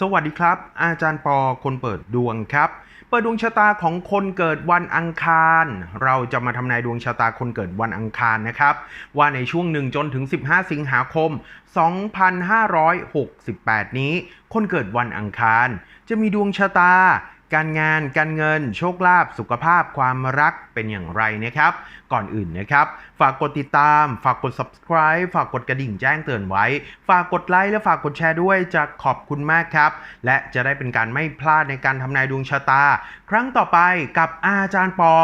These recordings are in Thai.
สวัสดีครับ อาจารย์ปอคนเปิดดวงครับ เปิดดวงชะตาของคนเกิดวันอังคาร เราจะมาทำนายดวงชะตาคนเกิดวันอังคารนะครับ ว่าในช่วงหนึ่งจนถึง 15 สิงหาคม 2568 นี้ คนเกิดวันอังคาร จะมีดวงชะตา การงานการเงิน โชคลาภสุขภาพความรักเป็นอย่างไรนะครับ ก่อนอื่นนะครับ ฝากกดติดตาม ฝากกด subscribe ฝากกดกระดิ่งแจ้งเตือนไว้ ฝากกดไลค์และฝากกดแชร์ด้วยจะขอบคุณมากครับ และจะได้เป็นการไม่พลาดในการทำนายดวงชะตา ครั้งต่อไปกับอาจารย์ปอ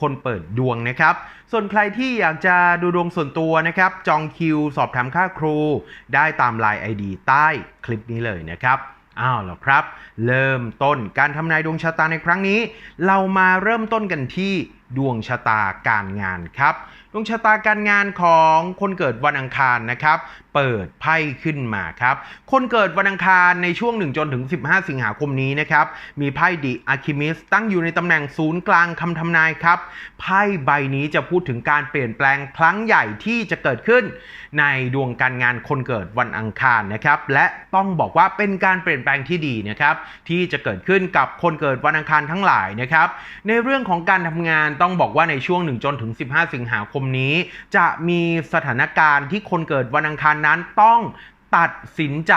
คนเปิดดวงนะครับ ส่วนใครที่อยากจะดูดวงส่วนตัวนะครับ จองคิวสอบถามค่าครู ได้ตามไลน์ ID ใต้คลิปนี้เลยนะครับ อ้าวเหรอครับ เริ่มต้นการทำนายดวงชะตาในครั้งนี้ เรามาเริ่มต้นกันที่ดวงชะตาการงานครับ ดวงชะตาการงานของคนเกิดวันอังคารนะครับ เปิดไพ่ขึ้นมาครับ คนเกิดวันอังคารในช่วง 1 จนถึง 15 สิงหาคมนี้นะครับ มีไพ่ดิอะคิมิสตั้งอยู่ในตำแหน่งศูนย์กลางคำทำนายครับ ไพ่ใบนี้จะพูดถึงการเปลี่ยนแปลงครั้งใหญ่ที่จะเกิดขึ้น ในดวงการงานคนเกิดวันอังคารนะครับ และต้องบอกว่าเป็นการเปลี่ยนแปลงที่ดีนะครับ ที่จะเกิดขึ้นกับคนเกิดวันอังคารทั้งหลายนะครับ ในเรื่องของการทำงานต้องบอกว่าในช่วง 1 จนถึง 15 สิงหาคมนี้ จะมีสถานการณ์ที่คนเกิดวันอังคารนั้นต้อง ตัดสินใจ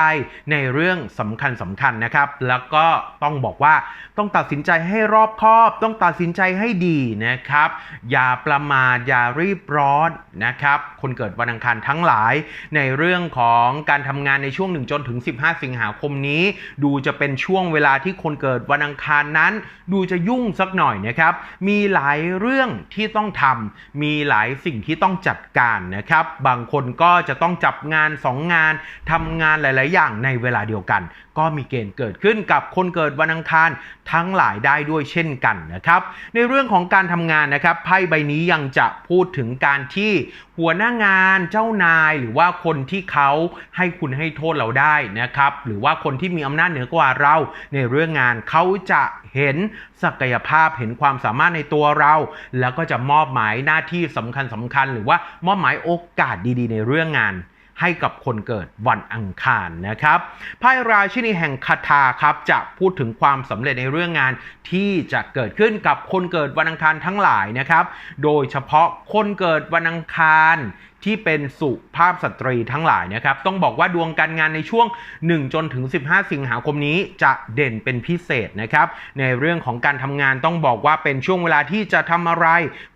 ในเรื่องสำคัญสำคัญนะครับ แล้วก็ต้องบอกว่าต้องตัดสินใจให้รอบคอบ ต้องตัดสินใจให้ดีนะครับ อย่าประมาทอย่ารีบร้อนนะครับ คนเกิดวันอังคารทั้งหลาย ในเรื่องของการทำงานในช่วง1จนถึง 15 สิงหาคมนี้ ดูจะเป็นช่วงเวลาที่คนเกิดวันอังคารนั้น ดูจะยุ่งสักหน่อยนะครับ มีหลายเรื่องที่ต้องทำมีหลายสิ่งที่ต้องจัดการนะครับ บางคนก็จะต้องจับงาน 2 งานทำงานหลาย ๆ อย่างในเวลาเดียวกัน ก็มีเกณฑ์เกิดขึ้นกับคนเกิดวันอังคารทั้งหลายได้ด้วยเช่นกันนะครับในเรื่องของการทำงานนะครับไพ่ใบนี้ยังจะพูดถึงการที่หัวหน้างานเจ้านายหรือว่าคนที่เขาให้คุณให้โทษเราได้นะครับหรือว่าคนที่มีอำนาจเหนือกว่าเราในเรื่องงานเขาจะเห็นศักยภาพเห็นความสามารถในตัวเรา แล้วก็จะมอบหมายหน้าที่สำคัญสำคัญ หรือว่ามอบหมายโอกาสดีๆ ในเรื่องงาน ให้กับคนเกิดวันอังคารนะครับไพ่ราชินีแห่งคาถาครับจะพูดถึงความสำเร็จในเรื่องงานที่จะเกิดขึ้นกับคนเกิดวันอังคารทั้งหลายนะครับ โดยเฉพาะคนเกิดวันอังคาร ที่เป็นสุภาพสตรีทั้งหลายนะครับ ต้องบอกว่าดวงการงานในช่วง 1 จนถึง 15 สิงหาคมนี้จะเด่นเป็นพิเศษนะครับ ในเรื่องของการทำงานต้องบอกว่าเป็นช่วงเวลาที่จะทำอะไร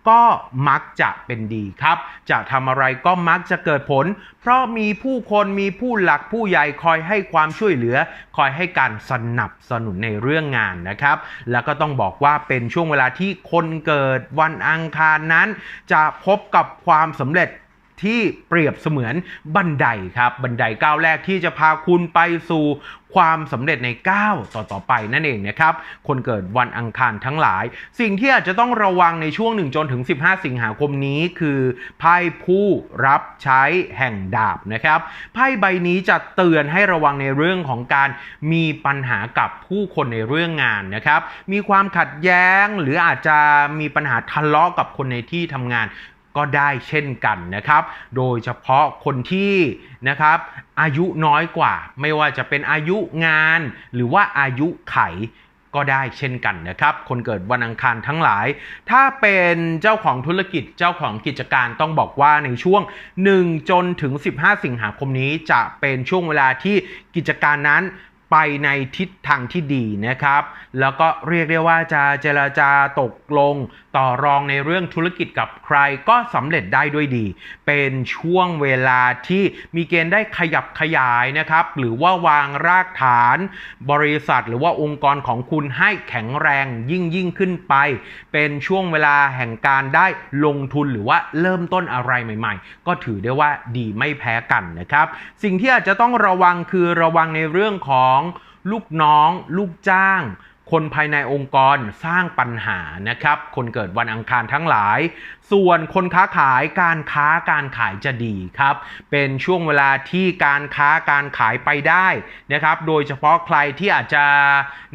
ก็มักจะเป็นดีครับ จะทำอะไรก็มักจะเกิดผล เพราะมีผู้คนมีผู้หลักผู้ใหญ่คอยให้ความช่วยเหลือ คอยให้การสนับสนุนในเรื่องงานนะครับ แล้วก็ต้องบอกว่าเป็นช่วงเวลาที่คนเกิดวันอังคารนั้น จะพบกับความสำเร็จ ที่เปรียบเสมือนบันไดครับ บันไดก้าวแรกที่จะพาคุณไปสู่ความสำเร็จในก้าวต่อๆไปนั่นเองนะครับ คนเกิดวันอังคารทั้งหลาย สิ่งที่อาจจะต้องระวังในช่วง1จนถึง 15 สิงหาคมนี้คือไพ่ผู้รับใช้แห่งดาบนะครับไพ่ใบนี้จะเตือนให้ระวังในเรื่องของการมีปัญหากับผู้คนในเรื่องงานนะครับ มีความขัดแย้งหรืออาจจะมีปัญหาทะเลาะกับคนในที่ทำงาน ก็ได้เช่นกันนะครับ โดยเฉพาะคนที่นะครับอายุน้อยกว่า ไม่ว่าจะเป็นอายุงาน หรือว่าอายุไขก็ได้เช่นกันนะครับ คนเกิดวันอังคารทั้งหลาย ถ้าเป็นเจ้าของธุรกิจเจ้าของกิจการต้องบอกว่าในช่วง 1 จนถึง 15 สิงหาคมนี้จะเป็นช่วงเวลาที่กิจการนั้นไปในทิศทางที่ดีนะครับ แล้วก็เรียกได้ว่าจะเจรจาตกลง ต่อรองในเรื่องธุรกิจกับใครก็สำเร็จได้ด้วยดี เป็นช่วงเวลาที่มีเกณฑ์ได้ขยับขยายนะครับ หรือว่าวางรากฐาน บริษัทหรือว่าองค์กรของคุณให้แข็งแรงยิ่งยิ่งขึ้นไป เป็นช่วงเวลาแห่งการได้ลงทุนหรือว่าเริ่มต้นอะไรใหม่ ๆ ก็ถือได้ว่าดีไม่แพ้กันนะครับ สิ่งที่อาจจะต้องระวังคือระวังในเรื่องของลูกน้อง ลูกจ้าง คนภายในองค์กรสร้างปัญหานะครับ คนเกิดวันอังคารทั้งหลาย ส่วนคนค้าขายการค้าการขายจะดีครับ เป็นช่วงเวลาที่การค้าการขายไปได้นะครับ โดยเฉพาะใครที่อาจจะ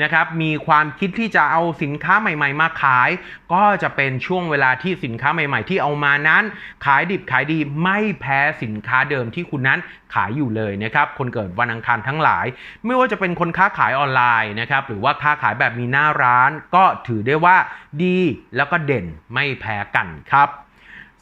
นะครับมีความคิดที่จะเอาสินค้าใหม่ ๆ มาขาย ก็จะเป็นช่วงเวลาที่สินค้าใหม่ ๆ ที่เอามานั้น ขายดิบขายดีไม่แพ้สินค้าเดิมที่คุณนั้นขายอยู่เลยนะครับ คนเกิดวันอังคารทั้งหลาย ไม่ว่าจะเป็นคนค้าขายออนไลน์นะครับหรือว่าค้าขายแบบมีหน้าร้าน ก็ถือได้ว่าดีแล้วก็เด่นไม่แพ้กันครับ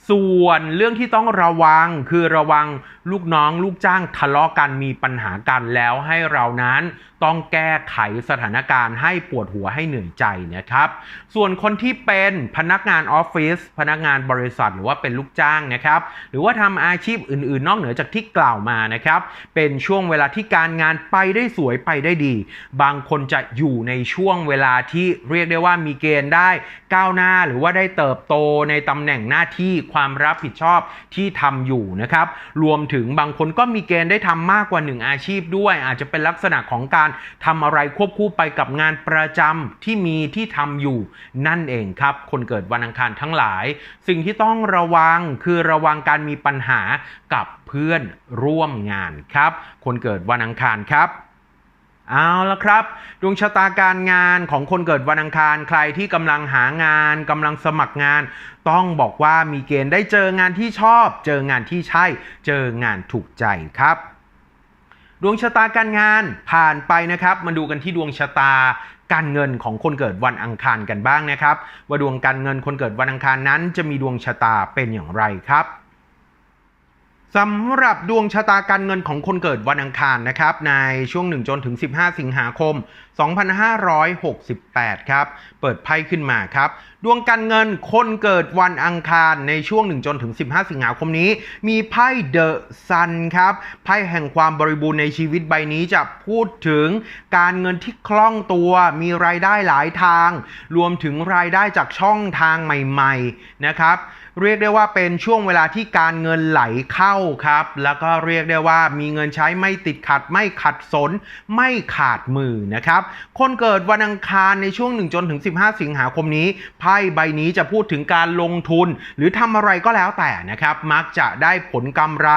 ส่วนเรื่องที่ต้องระวังคือระวังลูกน้องลูกจ้างทะเลาะกันมีปัญหากันแล้วให้เรานั้นต้องแก้ไขสถานการณ์ให้ปวดหัวให้เหนื่อยใจนะครับ ส่วนคนที่เป็นพนักงานออฟฟิศพนักงานบริษัทหรือว่าเป็นลูกจ้างนะครับ หรือว่าทำอาชีพอื่น ๆ นอกเหนือจากที่กล่าวมานะครับ เป็นช่วงเวลาที่การงานไปได้สวยไปได้ดี บางคนจะอยู่ในช่วงเวลาที่เรียกได้ว่ามีเกณฑ์ได้ก้าวหน้าหรือว่าได้เติบโตในตำแหน่งหน้าที่ความความรับผิดชอบที่ทำอยู่นะครับ รวมถึงบางคนก็มีเกณฑ์ได้ทำมากกว่าหนึ่งอาชีพด้วย อาจจะเป็นลักษณะของการทำอะไรควบคู่ไปกับงานประจำที่มีที่ทำอยู่นั่นเองครับ คนเกิดวันอังคารทั้งหลาย สิ่งที่ต้องระวังคือระวังการมีปัญหากับเพื่อนร่วมงานครับ คนเกิดวันอังคารครับ เอาละครับ ดวงชะตาการงานของคนเกิดวันอังคารใครที่กำลังหางานกำลังสมัครงาน ต้องบอกว่ามีเกณฑ์ได้เจองานที่ชอบ เจองานที่ใช่ เจองานถูกใจครับดวงชะตาการงานผ่านไปนะครับ มาดูกันที่ดวงชะตาการเงินของคนเกิดวันอังคารกันบ้างนะครับ ว่าดวงการเงินคนเกิดวันอังคารนั้น จะมีดวงชะตาเป็นอย่างไรครับ สำหรับดวงชะตาการเงินของคนเกิดวันอังคารนะครับ ในช่วง 1 จนถึง 15 สิงหาคม 2568 ครับ เปิดไพ่ขึ้นมาครับ ดวงการเงินคนเกิดวันอังคารในช่วง 1 จนถึง 15 สิงหาคมนี้ มีไพ่เดอะซันครับ ไพ่แห่งความบริบูรณ์ในชีวิตใบนี้จะพูดถึงการเงินที่คล่องตัว มีรายได้หลายทาง รวมถึงรายได้จากช่องทางใหม่ๆนะครับ เรียกได้ว่าเป็นช่วงเวลาที่การเงินไหลเข้าครับ แล้วก็เรียกได้ว่ามีเงินใช้ไม่ติดขัดไม่ขัดสน ไม่ขาดมือนะครับ คนเกิดวันอังคารในช่วง 1 จนถึง 15 สิงหาคมนี้ไพ่ใบนี้จะพูดถึงการลงทุน หรือทำอะไรก็แล้วแต่นะครับ มักจะได้ผลกำไร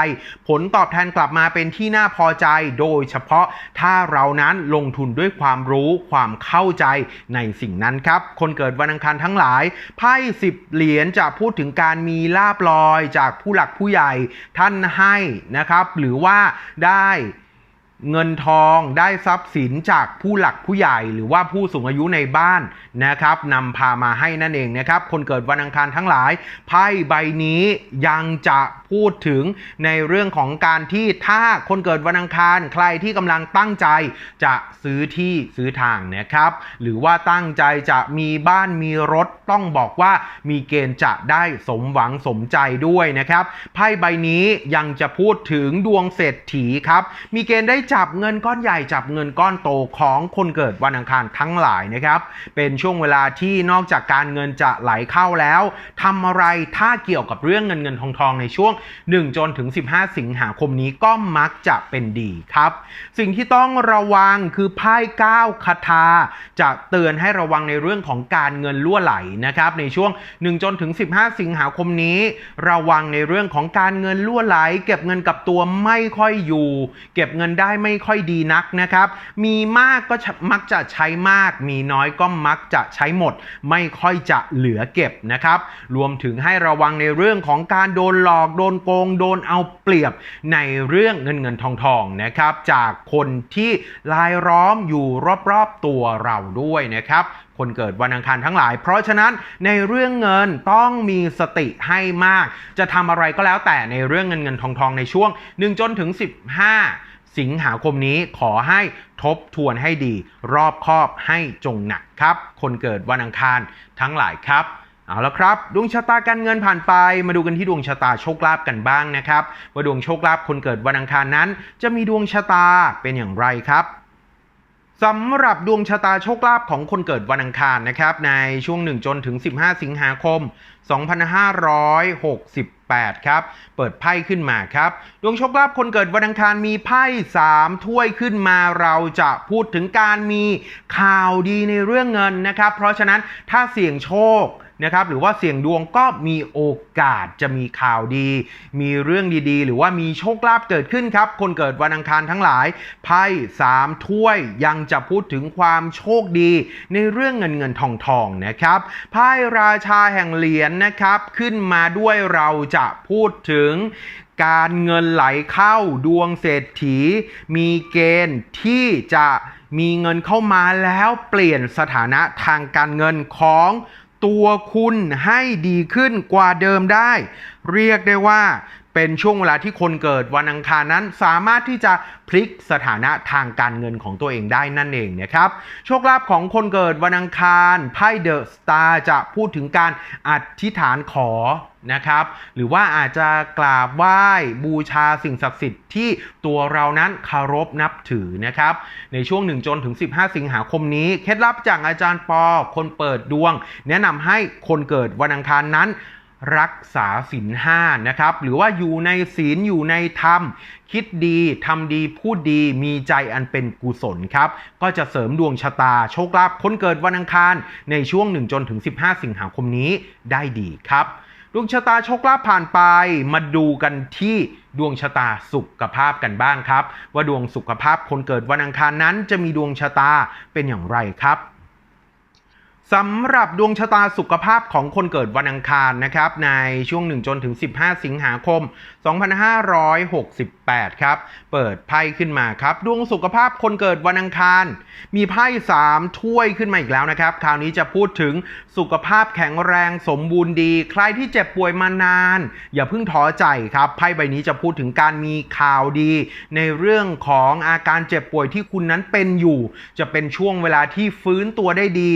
ผลตอบแทนกลับมาเป็นที่น่าพอใจ โดยเฉพาะถ้าเรานั้นลงทุนด้วยความรู้ความเข้าใจในสิ่งนั้นครับ คนเกิดวันอังคารทั้งหลาย ไพ่สิบเหรียญจะพูดถึงการมีลาบลอยจากผู้หลักผู้ใหญ่ท่านให้นะครับ หรือว่าได้ เงินทองได้ทรัพย์สินจากผู้หลักผู้ใหญ่ หรือว่าผู้สูงอายุในบ้านนะครับนำพามาให้นั่นเองนะครับ คนเกิดวันอังคารทั้งหลายไพ่ใบนี้ยังจะ พูดถึงในเรื่องของการที่ถ้าคนเกิดวันอังคารใครที่กำลังตั้งใจจะซื้อที่ซื้อทางนะครับ หรือว่าตั้งใจจะมีบ้านมีรถต้องบอกว่ามีเกณฑ์จะได้สมหวังสมใจด้วยนะครับไพ่ใบนี้ยังจะพูดถึงดวงเศรษฐีครับมีเกณฑ์ได้จับเงินก้อนใหญ่จับเงินก้อนโตของคนเกิดวันอังคารทั้งหลายนะครับ เป็นช่วงเวลาที่นอกจากการเงินจะไหลเข้าแล้วทำอะไรถ้าเกี่ยวกับเรื่องเงินเงินทองทองในช่วง1 จนถึง 15 สิงหาคมนี้ก็มักจะเป็นดีครับ สิ่งที่ต้องระวังคือไพ่ก้าคาถาจะเตือนให้ระวังในเรื่องของการเงินล่วไหลนะครับในช่วง 1 จนถึง 15 สิงหาคมนี้ ระวังในเรื่องของการเงินล่วไหล เก็บเงินกับตัวไม่ค่อยอยู่ เก็บเงินได้ไม่ค่อยดีนักนะครับ มีมากก็มักจะใช้มาก มีน้อยก็มักจะใช้หมด ไม่ค่อยจะเหลือเก็บนะครับ รวมถึงให้ระวังในเรื่องของการโดนหลอกโดนโกงโดนเอาเปรียบในเรื่องเงินเงินทองทองนะครับจากคนที่รายล้อมอยู่รอบๆตัวเราด้วยนะครับคนเกิดวันอังคารทั้งหลาย เพราะฉะนั้นในเรื่องเงินต้องมีสติให้มาก จะทำอะไรก็แล้วแต่ในเรื่องเงินเงินทองทองในช่วง1จนถึง 15 สิงหาคมนี้ขอให้ทบทวนให้ดี รอบคอบให้จงหนักครับ คนเกิดวันอังคารทั้งหลายครับ เอาละครับ ดวงชะตาการเงินผ่านไป มาดูกันที่ดวงชะตาโชคลาภกันบ้างนะครับ ว่าดวงโชคลาภคนเกิดวันอังคารนั้น จะมีดวงชะตาเป็นอย่างไรครับสำหรับดวงชะตาโชคลาภของคนเกิดวันอังคารนะครับในช่วง 1 จนถึง 15 สิงหาคม 2568 ครับ เปิดไพ่ขึ้นมาครับ ดวงโชคลาภคนเกิดวันอังคารมีไพ่3ถ้วยขึ้นมาเราจะพูดถึงการมีข่าวดีในเรื่องเงินนะครับ เพราะฉะนั้นถ้าเสี่ยงโชค นะครับหรือว่าเสี่ยงดวงก็มีโอกาสจะมีข่าวดี มีเรื่องดีๆ หรือว่ามีโชคลาภเกิดขึ้นครับ คนเกิดวันอังคารทั้งหลายไพ่สามถ้วยยังจะพูดถึงความโชคดี ในเรื่องเงินเงินทองทองนะครับไพ่ราชาแห่งเหรียญนะครับขึ้นมาด้วยเราจะพูดถึงการเงินไหลเข้าดวงเศรษฐี มีเกณฑ์ที่จะมีเงินเข้ามาแล้วเปลี่ยนสถานะทางการเงินของ ตัวคุณให้ดีขึ้นกว่าเดิมได้ เรียกได้ว่าเป็นช่วงเวลาที่คนเกิดวันอังคารนั้น สามารถที่จะพลิกสถานะทางการเงินของตัวเองได้นั่นเองนะครับ โชคลาภของคนเกิดวันอังคารไพ่เดอะสตาร์จะพูดถึงการอธิษฐานขอ นะครับ หรือว่าอาจจะกราบไหว้บูชาสิ่งศักดิ์สิทธิ์ที่ตัวเรานั้นเคารพนับถือนะครับ ในช่วง1จนถึง 15 สิงหาคมนี้ เคล็ดลับจากอาจารย์ปอ คนเปิดดวง แนะนำให้คนเกิดวันอังคารนั้นรักษาศีลห้านะครับ หรือว่าอยู่ในศีลอยู่ในธรรม คิดดีทำดีพูดดีมีใจอันเป็นกุศลครับ ก็จะเสริมดวงชะตาโชคลาภคนเกิดวันอังคาร ในช่วง1จนถึง 15 สิงหาคมนี้ได้ดีครับ ดวงชะตาโชคลาภผ่านไป มาดูกันที่ดวงชะตาสุขภาพกันบ้างครับ ว่าดวงสุขภาพคนเกิดวันอังคารนั้นจะมีดวงชะตาเป็นอย่างไรครับ สำหรับดวงชะตาสุขภาพของคนเกิดวันอังคารนะครับ ในช่วง 1 จนถึง 15 สิงหาคม 2568 ครับ เปิดไพ่ขึ้นมาครับ ดวงสุขภาพคนเกิดวันอังคาร มีไพ่ 3 ถ้วยขึ้นมาอีกแล้วนะครับ คราวนี้จะพูดถึงสุขภาพแข็งแรงสมบูรณ์ดี ใครที่เจ็บป่วยมานาน อย่าเพิ่งท้อใจครับ ไพ่ใบนี้จะพูดถึงการมีข่าวดี ในเรื่องของอาการเจ็บป่วยที่คุณนั้นเป็นอยู่ จะเป็นช่วงเวลาที่ฟื้นตัวได้ดี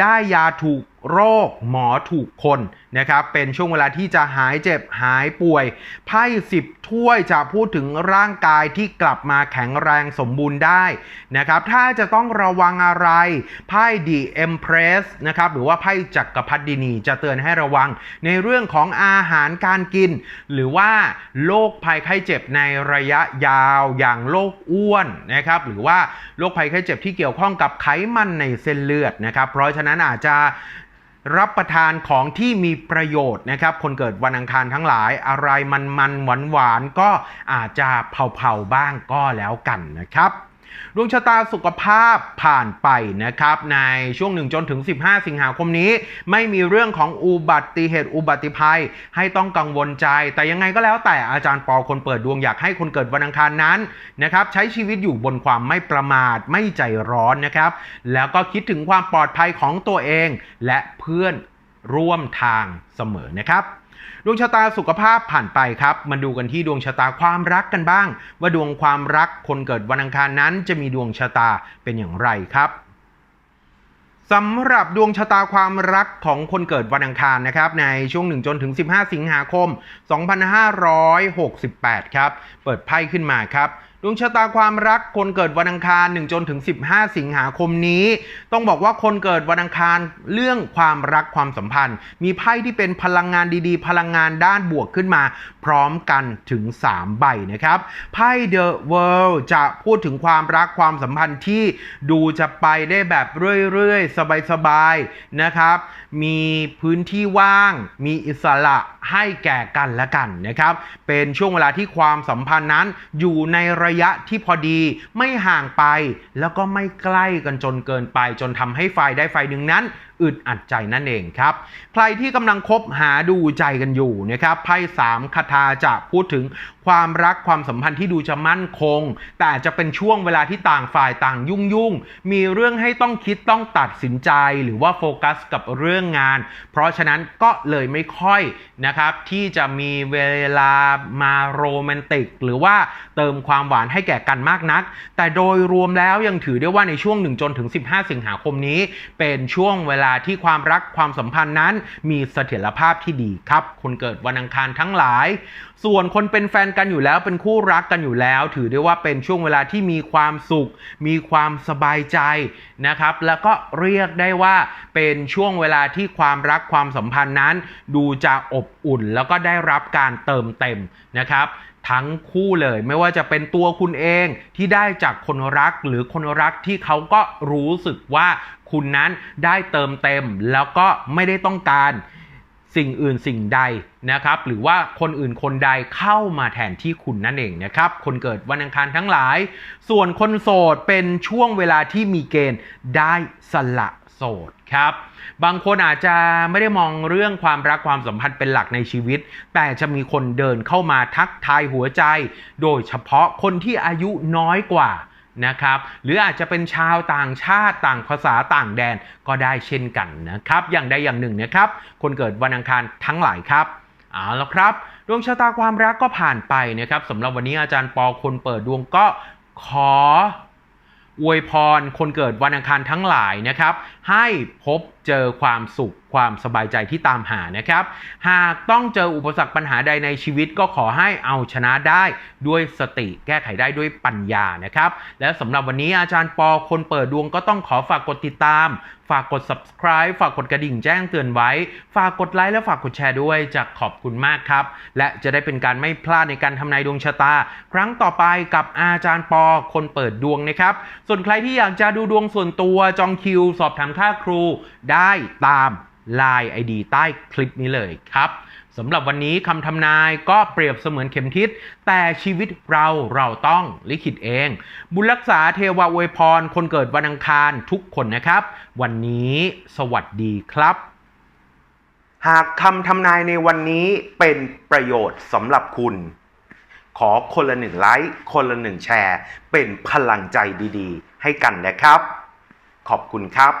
ได้ได้ยาถูกโรคหมอถูกคนนะครับเป็นช่วงเวลาที่จะหายเจ็บหายป่วยไพ่สิบถ้วยจะพูดถึงร่างกายที่กลับมาแข็งแรงสมบูรณ์ได้นะครับถ้าจะต้องระวังอะไรไพ่ดีเอ็มเพรสนะครับหรือว่าไพ่จักรพรรดินีจะเตือนให้ระวัง ในเรื่องของอาหารการกิน หรือว่าโรคภัยไข้เจ็บในระยะยาวอย่างโรคอ้วนนะครับหรือว่าโรคภัยไข้เจ็บที่เกี่ยวข้องกับไขมันในเส้นเลือดนะครับเพราะฉะนั้นอาจจะ รับประทานของที่มีประโยชน์นะครับ คนเกิดวันอังคารทั้งหลาย อะไรมันมันหวานหวานก็อาจจะเผาๆบ้างก็แล้วกันนะครับ ดวงชะตาสุขภาพผ่านไปนะครับ ในช่วง1จนถึง 15 สิงหาคมนี้ ไม่มีเรื่องของอุบัติเหตุอุบัติภัย ให้ต้องกังวลใจ แต่ยังไงก็แล้วแต่อาจารย์ปอคนเปิดดวงอยากให้คนเกิดวันอังคารนั้นนะครับใช้ชีวิตอยู่บนความไม่ประมาทไม่ใจร้อนนะครับ แล้วก็คิดถึงความปลอดภัยของตัวเอง และเพื่อนร่วมทางเสมอนะครับ ดวงชะตาสุขภาพผ่านไปครับ มาดูกันที่ดวงชะตาความรักกันบ้าง ว่าดวงความรักคนเกิดวันอังคารนั้นจะมีดวงชะตาเป็นอย่างไรครับสำหรับดวงชะตาความรักของคนเกิดวันอังคารนะครับในช่วง1จนถึง 15 สิงหาคม 2568 ครับ เปิดไพ่ขึ้นมาครับ ดวงชะตาความรักคนเกิดวันอังคาร1จนถึง 15 สิงหาคมนี้ ต้องบอกว่าคนเกิดวันอังคารเรื่องความรักความสัมพันธ์ มีไพ่ที่เป็นพลังงานดีๆ พลังงานด้านบวกขึ้นมา พร้อมกันถึง 3 ใบนะครับไพ่ The World จะพูดถึงความรักความสัมพันธ์ที่ดูจะไปได้แบบเรื่อยๆ สบายๆนะครับ มีพื้นที่ว่าง มีอิสระให้แก่กันและกันนะครับเป็นช่วงเวลาที่ความสัมพันธ์นั้นอยู่ในระยะที่พอดี ไม่ห่างไป แล้วก็ไม่ใกล้กันจนเกินไป จนทำให้ไฟได้ไฟหนึ่งนั้น อึดอัดใจนั่นเองครับ ใครที่กำลังคบหาดูใจกันอยู่นะครับไพ่สามคาถาจะพูดถึงความรักความสัมพันธ์ที่ดูจะมั่นคง แต่จะเป็นช่วงเวลาที่ต่างฝ่ายต่างยุ่งยุ่งมีเรื่องให้ต้องคิดต้องตัดสินใจ หรือว่าโฟกัสกับเรื่องงาน เพราะฉะนั้นก็เลยไม่ค่อยนะครับที่จะมีเวลามาโรแมนติก หรือว่าเติมความหวานให้แก่กันมากนัก แต่โดยรวมแล้วยังถือได้ว่าในช่วง1จนถึง 15 สิงหาคมนี้ เป็นช่วงเวลาที่ความรักความสัมพันธ์นั้น มีเสถียรภาพที่ดีครับ คนเกิดวันอังคารทั้งหลาย ส่วนคนเป็นแฟนกันอยู่แล้วเป็นคู่รักกันอยู่แล้ว ถือได้ว่าเป็นช่วงเวลาที่มีความสุข มีความสบายใจนะครับ แล้วก็เรียกได้ว่าเป็นช่วงเวลาที่ความรักความสัมพันธ์นั้น ดูจะอบอุ่นแล้วก็ได้รับการเติมเต็มนะครับ ทั้งคู่เลยไม่ว่าจะเป็นตัวคุณเองที่ได้จากคนรักหรือคนรักที่เขาก็รู้สึกว่าคุณนั้นได้เติมเต็มแล้วก็ไม่ได้ต้องการ สิ่งอื่นสิ่งใดนะครับ หรือว่าคนอื่นคนใดเข้ามาแทนที่คุณนั่นเองนะครับ คนเกิดวันอังคารทั้งหลาย ส่วนคนโสดเป็นช่วงเวลาที่มีเกณฑ์ได้สละโสดครับบางคนอาจจะไม่ได้มองเรื่องความรักความสัมพันธ์เป็นหลักในชีวิต แต่จะมีคนเดินเข้ามาทักทายหัวใจ โดยเฉพาะคนที่อายุน้อยกว่า นะครับ หรืออาจจะเป็นชาวต่างชาติต่างภาษาต่างแดนก็ได้เช่นกันนะครับ อย่างใดอย่างหนึ่งนะครับ คนเกิดวันอังคารทั้งหลายครับเอาละครับดวงชะตาความรักก็ผ่านไปนะครับสำหรับวันนี้อาจารย์ปอคนเปิดดวงก็ขออวยพรคนเกิดวันอังคารทั้งหลายนะครับ ให้พบ เจอความสุขความสบายใจที่ตามหานะครับ หากต้องเจออุปสรรคปัญหาใดในชีวิตก็ขอให้เอาชนะได้ด้วยสติแก้ไขได้ด้วยปัญญานะครับ และสำหรับวันนี้อาจารย์ปอคนเปิดดวงก็ต้องขอฝากกดติดตาม ฝากกด subscribe ฝากกดกระดิ่งแจ้งเตือนไว้ ฝากกดไลค์และฝากกดแชร์ด้วยจะขอบคุณมากครับ และจะได้เป็นการไม่พลาดในการทำนายดวงชะตา ครั้งต่อไปกับอาจารย์ปอคนเปิดดวงนะครับ ส่วนใครที่อยากจะดูดวงส่วนตัวจองคิว สอบถามค่าครูได้ได้ตาม Line ID ใต้คลิปนี้เลยครับสำหรับวันนี้คำทำนายก็เปรียบเสมือนเข็มทิศ แต่ชีวิตเราเราต้องลิขิตเอง บุญรักษาเทวาอวยพร คนเกิดวันอังคารทุกคนนะครับ วันนี้สวัสดีครับ หากคำทำนายในวันนี้เป็นประโยชน์สำหรับคุณ ขอคนละหนึ่งไลค์คนละหนึ่งแชร์ เป็นพลังใจดีๆ ให้กันนะครับ ขอบคุณครับ